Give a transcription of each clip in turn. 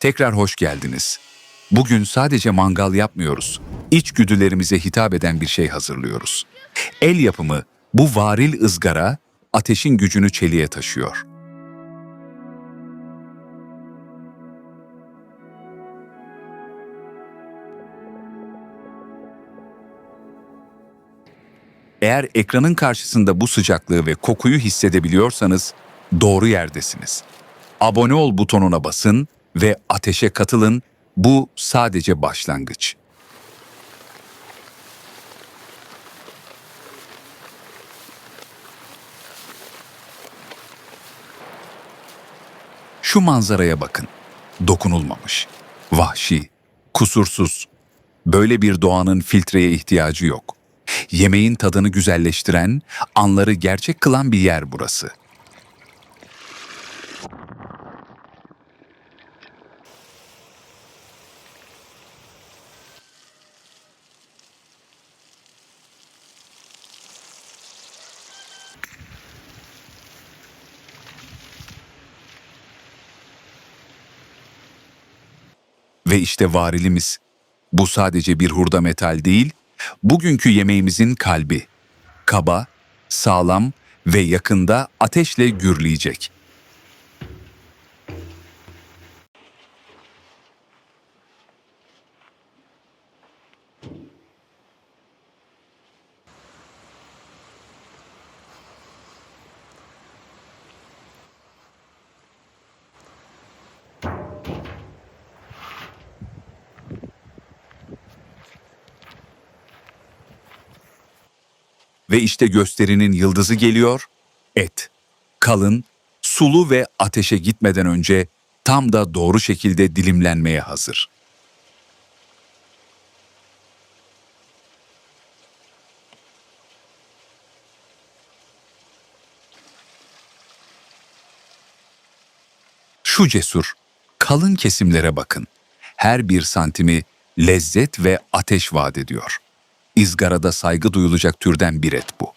Tekrar hoş geldiniz. Bugün sadece mangal yapmıyoruz. İçgüdülerimize hitap eden bir şey hazırlıyoruz. El yapımı bu varil ızgara ateşin gücünü çeliğe taşıyor. Eğer ekranın karşısında bu sıcaklığı ve kokuyu hissedebiliyorsanız doğru yerdesiniz. Abone ol butonuna basın ve ateşe katılın. Bu sadece başlangıç. Şu manzaraya bakın. Dokunulmamış, vahşi, kusursuz. Böyle bir doğanın filtreye ihtiyacı yok. Yemeğin tadını güzelleştiren, anları gerçek kılan bir yer burası. Ve işte varilimiz. Bu sadece bir hurda metal değil, bugünkü yemeğimizin kalbi. Kaba, sağlam ve yakında ateşle gürleyecek. Ve işte gösterinin yıldızı geliyor, et. Kalın, sulu ve ateşe gitmeden önce tam da doğru şekilde dilimlenmeye hazır. Şu cesur, kalın kesimlere bakın. Her bir santimi lezzet ve ateş vaat ediyor. İzgarada saygı duyulacak türden bir et bu.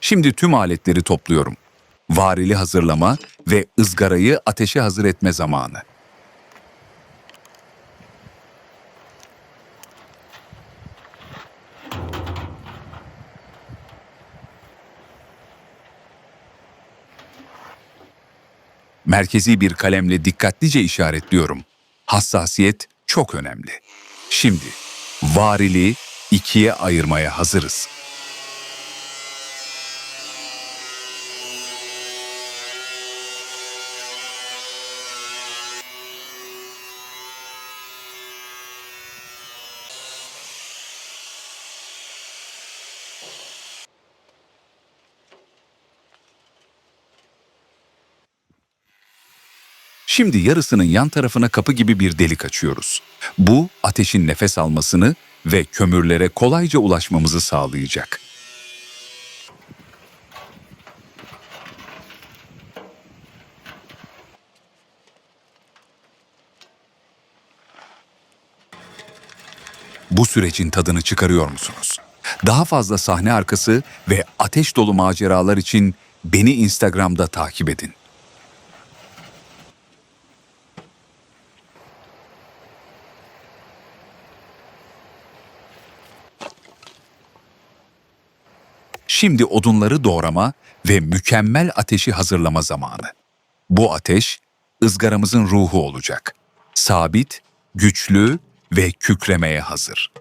Şimdi tüm aletleri topluyorum. Varili hazırlama ve ızgarayı ateşe hazır etme zamanı. Merkezi bir kalemle dikkatlice işaretliyorum. Hassasiyet çok önemli. Şimdi varili ikiye ayırmaya hazırız. Şimdi yarısının yan tarafına kapı gibi bir delik açıyoruz. Bu ateşin nefes almasını ve kömürlere kolayca ulaşmamızı sağlayacak. Bu sürecin tadını çıkarıyor musunuz? Daha fazla sahne arkası ve ateş dolu maceralar için beni Instagram'da takip edin. Şimdi odunları doğrama ve mükemmel ateşi hazırlama zamanı. Bu ateş ızgaramızın ruhu olacak. Sabit, güçlü ve kükremeye hazır.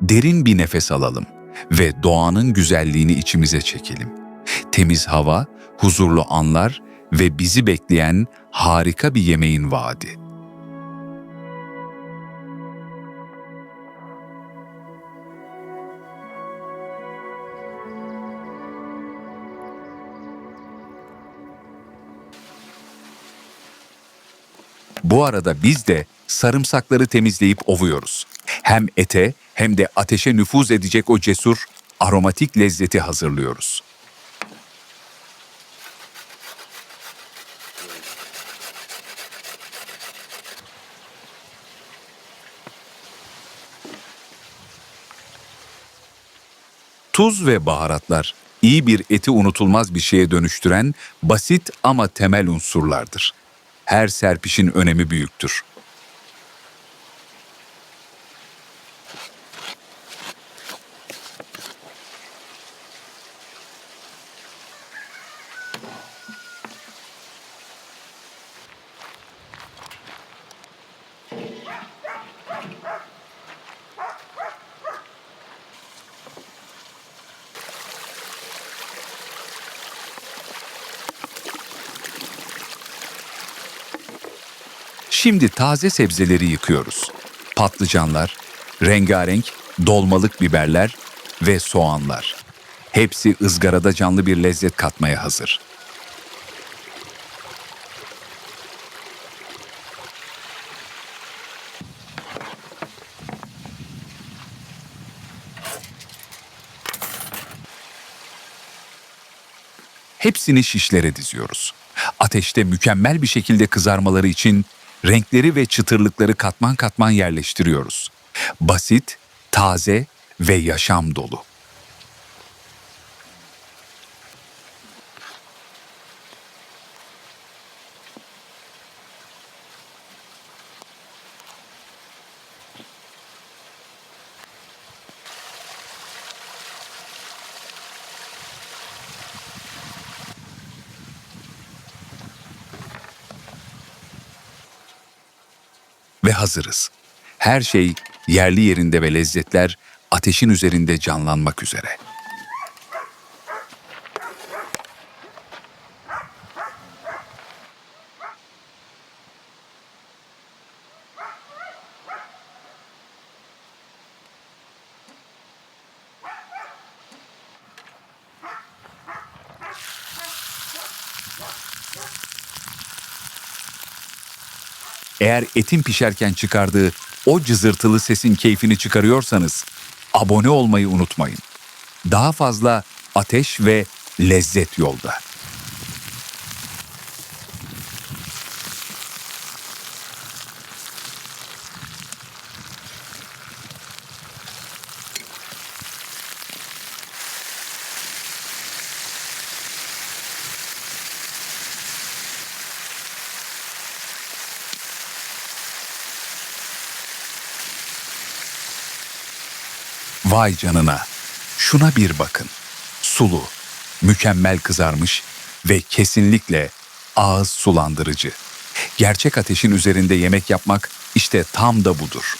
Derin bir nefes alalım ve doğanın güzelliğini içimize çekelim. Temiz hava, huzurlu anlar ve bizi bekleyen harika bir yemeğin vaadi. Bu arada biz de sarımsakları temizleyip ovuyoruz. Hem ete hem de ateşe nüfuz edecek o cesur, aromatik lezzeti hazırlıyoruz. Tuz ve baharatlar iyi bir eti unutulmaz bir şeye dönüştüren basit ama temel unsurlardır. Her serpişin önemi büyüktür. Şimdi taze sebzeleri yıkıyoruz. Patlıcanlar, rengarenk dolmalık biberler ve soğanlar. Hepsi ızgarada canlı bir lezzet katmaya hazır. Hepsini şişlere diziyoruz. Ateşte mükemmel bir şekilde kızarmaları için renkleri ve çıtırlıkları katman katman yerleştiriyoruz. Basit, taze ve yaşam dolu. ve hazırız. Her şey yerli yerinde ve lezzetler ateşin üzerinde canlanmak üzere. Eğer etin pişerken çıkardığı o cızırtılı sesin keyfini çıkarıyorsanız abone olmayı unutmayın. Daha fazla ateş ve lezzet yolda. Vay canına. Şuna bir bakın. Sulu, mükemmel kızarmış ve kesinlikle ağız sulandırıcı. Gerçek ateşin üzerinde yemek yapmak işte tam da budur.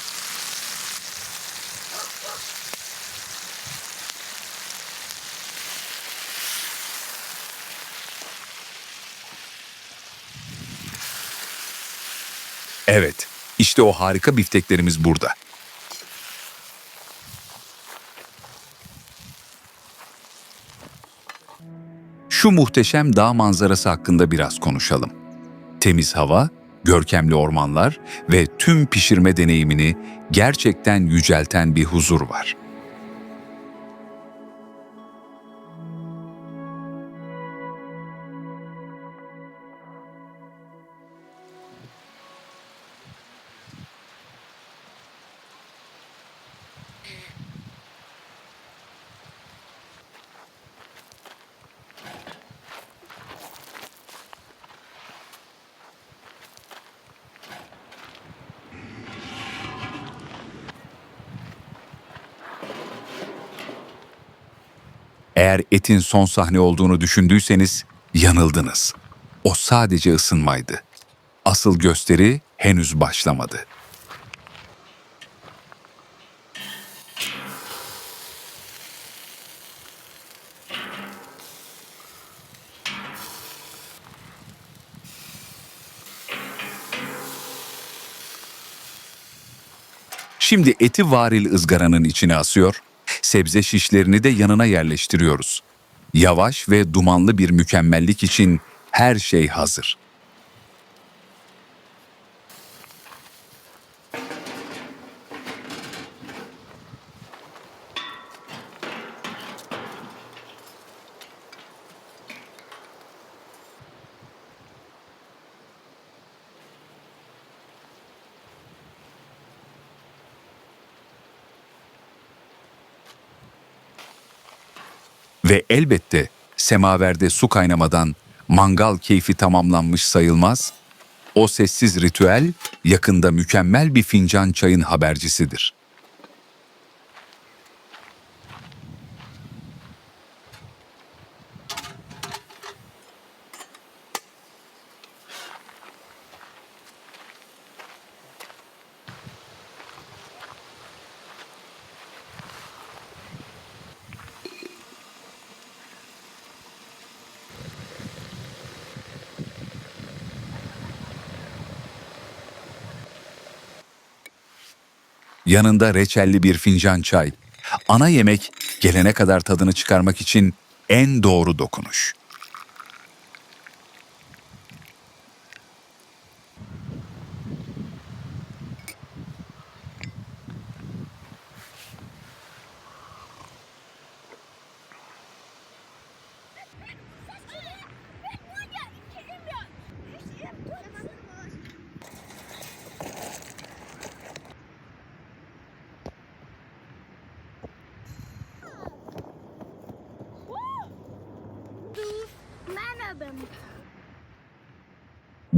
Evet, işte o harika bifteklerimiz burada. Şu muhteşem dağ manzarası hakkında biraz konuşalım. Temiz hava, görkemli ormanlar ve tüm pişirme deneyimini gerçekten yücelten bir huzur var. Eğer etin son sahne olduğunu düşündüyseniz yanıldınız. O sadece ısınmaydı. Asıl gösteri henüz başlamadı. Şimdi eti varil ızgaranın içine asıyor, sebze şişlerini de yanına yerleştiriyoruz. Yavaş ve dumanlı bir mükemmellik için her şey hazır. Ve elbette semaverde su kaynamadan mangal keyfi tamamlanmış sayılmaz. O sessiz ritüel yakında mükemmel bir fincan çayın habercisidir. Yanında reçelli bir fincan çay. Ana yemek gelene kadar tadını çıkarmak için en doğru dokunuş.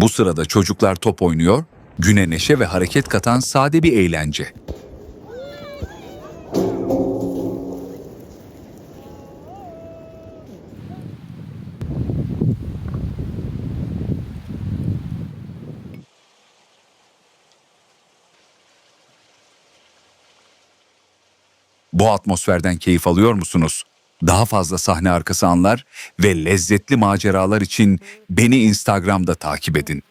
Bu sırada çocuklar top oynuyor, güne neşe ve hareket katan sade bir eğlence. Bu atmosferden keyif alıyor musunuz? Daha fazla sahne arkası anlar ve lezzetli maceralar için beni Instagram'da takip edin.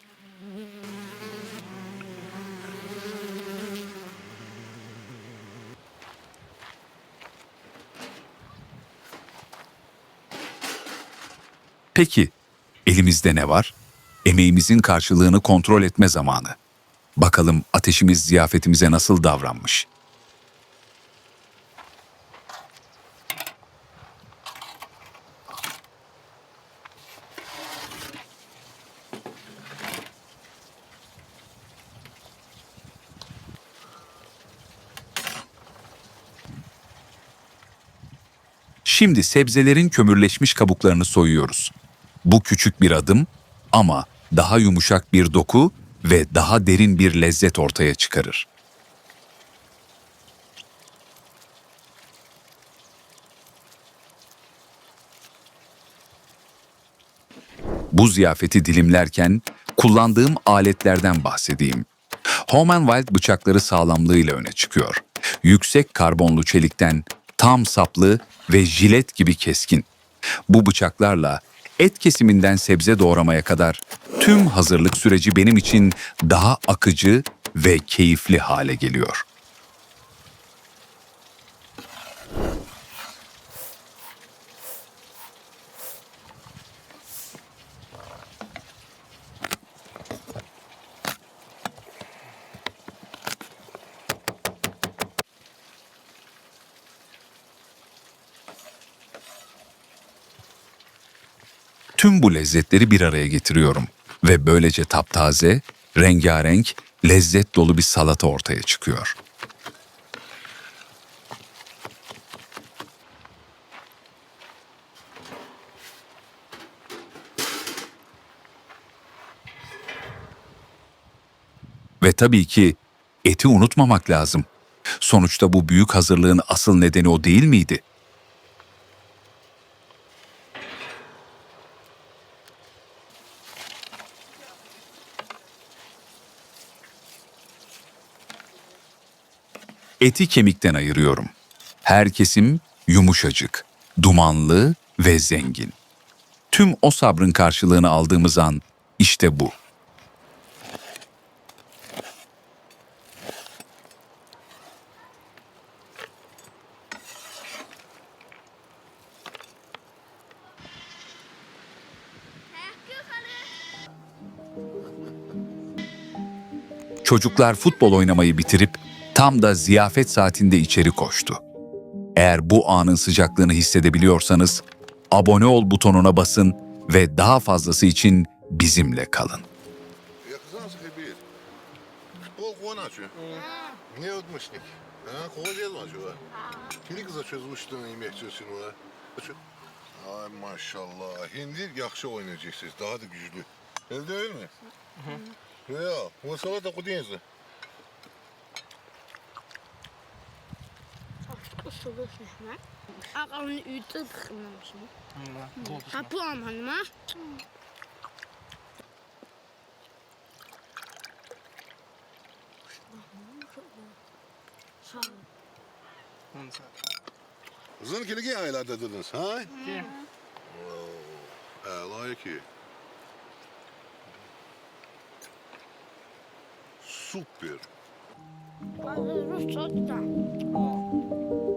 Peki, elimizde ne var? Emeğimizin karşılığını kontrol etme zamanı. Bakalım ateşimiz ziyafetimize nasıl davranmış? Şimdi sebzelerin kömürleşmiş kabuklarını soyuyoruz. Bu küçük bir adım ama daha yumuşak bir doku ve daha derin bir lezzet ortaya çıkarır. Bu ziyafeti dilimlerken kullandığım aletlerden bahsedeyim. Home and Wild bıçakları sağlamlığıyla öne çıkıyor. Yüksek karbonlu çelikten tam saplı ve jilet gibi keskin. Bu bıçaklarla et kesiminden sebze doğramaya kadar tüm hazırlık süreci benim için daha akıcı ve keyifli hale geliyor. Tüm bu lezzetleri bir araya getiriyorum ve böylece taptaze, rengarenk, lezzet dolu bir salata ortaya çıkıyor. Ve tabii ki eti unutmamak lazım. Sonuçta bu büyük hazırlığın asıl nedeni o değil miydi? Eti kemikten ayırıyorum. Her kesim yumuşacık, dumanlı ve zengin. Tüm o sabrın karşılığını aldığımız an işte bu. Çocuklar futbol oynamayı bitirip tam da ziyafet saatinde içeri koştu. Eğer bu anın sıcaklığını hissedebiliyorsanız abone ol butonuna basın ve daha fazlası için bizimle kalın. Ay maşallah. Hindi yaxşı oynayacaqsınız. Daha da güçlü. Öyle değil mi? Hı hı. Ya, bu salata kudinzi. Hemen. Ağamın ütü tıkılmamışım. Ha bu aman ha. Sağ ol. Kızın kiligi aylarda dediniz ha? Kim? Əla ki. Super. Rusça da. Besser